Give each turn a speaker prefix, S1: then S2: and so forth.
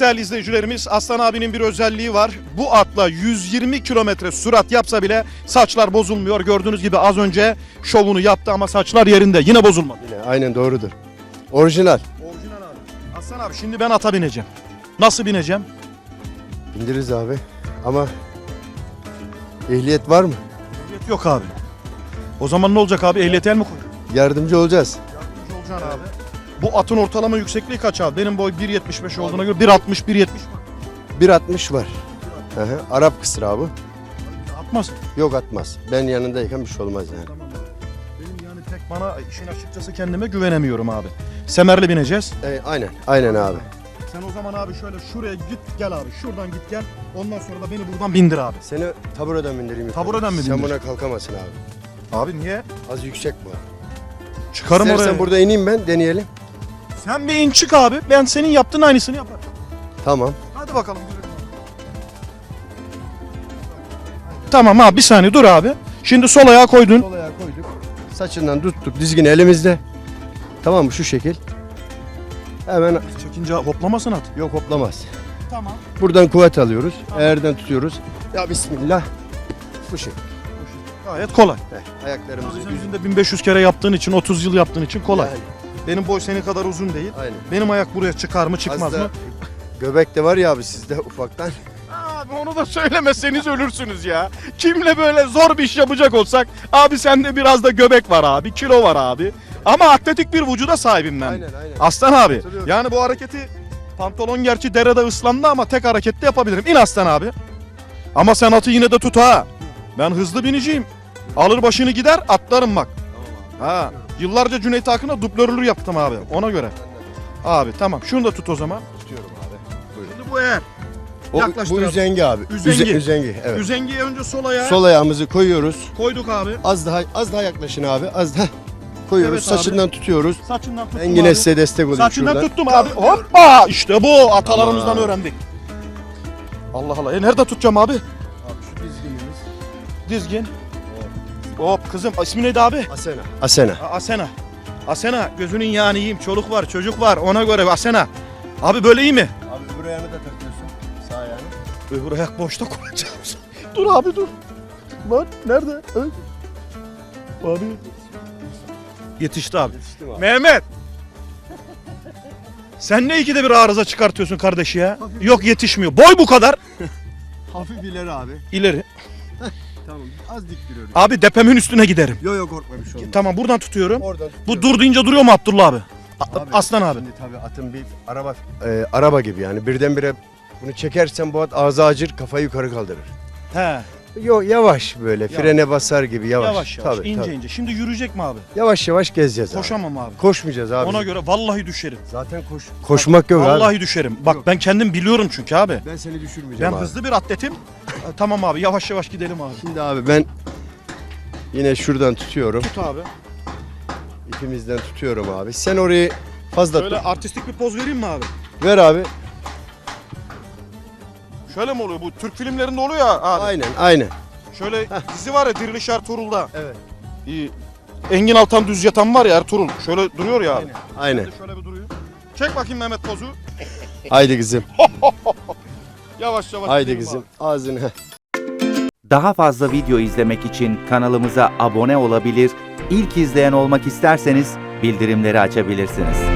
S1: Değerli izleyicilerimiz Aslan abinin bir özelliği var. Bu atla 120 kilometre sürat yapsa bile saçlar bozulmuyor. Gördüğünüz gibi az önce şovunu yaptı ama saçlar yerinde. Yine bozulmadı.
S2: Yine aynen doğrudur. Orijinal.
S1: Orijinal abi. Aslan abi şimdi ben ata bineceğim. Nasıl bineceğim?
S2: Bindiririz abi. Ama ehliyet var mı?
S1: Ehliyet yok abi. O zaman ne olacak abi? Ehliyet el mi koy?
S2: Yardımcı olacağız.
S1: Yardımcı olacaksın abi. Bu atın ortalama yüksekliği kaç abi? Benim boy 1.75 olduğuna göre 1.60 1.70 var.
S2: 1.60 var. Hı hı. Arap kısır abi.
S1: Atmaz.
S2: Yok atmaz. Ben yanındayken bir şey olmaz yani.
S1: Benim yani tek bana işin açıkçası kendime güvenemiyorum abi. Semerli bineceğiz.
S2: E, aynen. Aynen abi.
S1: Sen o zaman abi şöyle şuraya git gel abi. Şuradan git gel. Ondan sonra da beni buradan bindir abi.
S2: Seni tabureden bindireyim. yukarı.
S1: Tabureden mi
S2: Sen
S1: bindir?
S2: buna kalkamazsın abi.
S1: Abi niye?
S2: Az yüksek bu.
S1: Çıkarım
S2: İstersen
S1: oraya.
S2: burada ineyim ben deneyelim.
S1: Sen bir in çık abi. Ben senin yaptığın aynısını yaparım.
S2: Tamam.
S1: Hadi bakalım. Tamam abi bir saniye dur abi. Şimdi sol ayağı koydun.
S2: Sol ayağı koyduk. Saçından tuttuk dizgin elimizde. Tamam mı şu şekil. Hemen
S1: Çekince hoplamasın at.
S2: yok hoplamaz.
S1: Tamam.
S2: Buradan kuvvet alıyoruz. Eğerden tutuyoruz. Ya bismillah. Bu şekil.
S1: Gayet kolay.
S2: Heh, ayaklarımızı
S1: Sen yüzünde 1500 kere yaptığın için 30 yıl yaptığın için kolay.
S2: Yani,
S1: Benim boy senin kadar uzun değil.
S2: aynen.
S1: Benim ayak buraya çıkar mı çıkmaz
S2: Az da
S1: mı?
S2: Göbek de var ya abi sizde ufaktan.
S1: Abi onu da söylemezseniz ölürsünüz ya. Kimle böyle zor bir iş yapacak olsak abi sende biraz da göbek var abi, kilo var abi. Ama atletik bir vücuda sahibim ben.
S2: Aynen aynen.
S1: Aslan abi.
S2: Hatırlıyorum.
S1: Yani bu hareketi pantolon gerçi derede ıslandı ama tek harekette yapabilirim. İn aslan abi. Ama sen atı yine de tut ha. Ben hızlı biniciyim. Alır başını gider atlarım bak. Ha. Yıllarca Cüneyt Akın'a dublörlür yaptım abi. Ona göre. Abi tamam şunu da tut o zaman.
S2: Tutuyorum abi. Buyurun.
S1: Şimdi bu eğer.
S2: O, bu
S1: abi.
S2: üzengi abi.
S1: Üzengi.
S2: Üze- üzengi evet.
S1: Üzengiye önce sol ayağı
S2: Sol ayağımızı koyuyoruz.
S1: koyduk abi.
S2: Az daha az daha yaklaşın abi. Az daha koyuyoruz.
S1: Evet abi.
S2: Saçından tutuyoruz.
S1: Saçından tuttum
S2: Ben yine
S1: abi.
S2: size destek olayım
S1: Saçından
S2: şuradan.
S1: tuttum abi. Hoppa! İşte bu. Atalarımızdan
S2: Tamam.
S1: öğrendik. Allah Allah. E nerede tutacağım abi?
S2: Abi şu dizginimiz.
S1: Dizgin. Hop kızım. İsmi neydi abi?
S2: Asena. Asena.
S1: A- Asena. Asena gözünün yağını yiyeyim. Çoluk var, çocuk var. Ona göre Asena. Abi böyle iyi mi?
S2: Abi öbür ayağını da takıyorsun. Sağ ayağını.
S1: Öbür ayak boşta koyacağım. dur abi dur. Lan nerede? Ö- Abi. Yetişti abi.
S2: Yetiştim abi.
S1: Mehmet. Sen ne ikide bir arıza çıkartıyorsun kardeşi ya? Yok yetişmiyor. Boy bu kadar.
S2: Hafif ileri abi.
S1: İleri.
S2: Tamam. Az dik duruyoruz.
S1: Abi depemin üstüne giderim.
S2: Yo yo korkma bir şey olmaz.
S1: Tamam buradan tutuyorum.
S2: Oradan
S1: Bu dur deyince duruyor mu Abdullah abi? A-
S2: Abi,
S1: Aslan abi.
S2: Şimdi tabii atın bir araba e, araba gibi yani birdenbire bunu çekersen bu at ağzı acır kafayı yukarı kaldırır.
S1: He.
S2: Yo yavaş böyle frene basar gibi yavaş.
S1: Yavaş yavaş,
S2: Tabii,
S1: ince
S2: tabii.
S1: ince. Şimdi yürüyecek mi abi?
S2: Yavaş yavaş gezeceğiz abi.
S1: Koşamam abi.
S2: Koşmayacağız abi.
S1: Ona göre vallahi düşerim.
S2: Zaten koş. Koşmak yok abi.
S1: Vallahi düşerim. Bak
S2: Yok.
S1: ben kendim biliyorum çünkü abi.
S2: Ben seni
S1: Ben
S2: düşürmeyeceğim abi.
S1: hızlı bir atletim. E, tamam abi yavaş yavaş gidelim abi.
S2: Şimdi abi ben yine şuradan tutuyorum.
S1: Tut abi.
S2: İpimizden tutuyorum abi. Sen orayı fazla
S1: Şöyle
S2: tut.
S1: artistik bir poz vereyim mi abi?
S2: Ver abi.
S1: Şöyle mi oluyor? Bu Türk filmlerinde oluyor ya abi.
S2: Aynen aynen.
S1: Şöyle dizi var ya Diriliş Ertuğrul'da.
S2: Evet.
S1: İyi. Engin Altan Düz Yatan var ya Ertuğrul. Şöyle duruyor ya abi.
S2: Aynen.
S1: Şöyle bir duruyor. Çek bakayım Mehmet pozu.
S2: Haydi kızım.
S1: Yavaş yavaş.
S2: Haydi
S1: gidelim
S2: kızım. Ağzını.
S3: Daha fazla video izlemek için kanalımıza abone olabilir, ilk izleyen olmak isterseniz bildirimleri açabilirsiniz.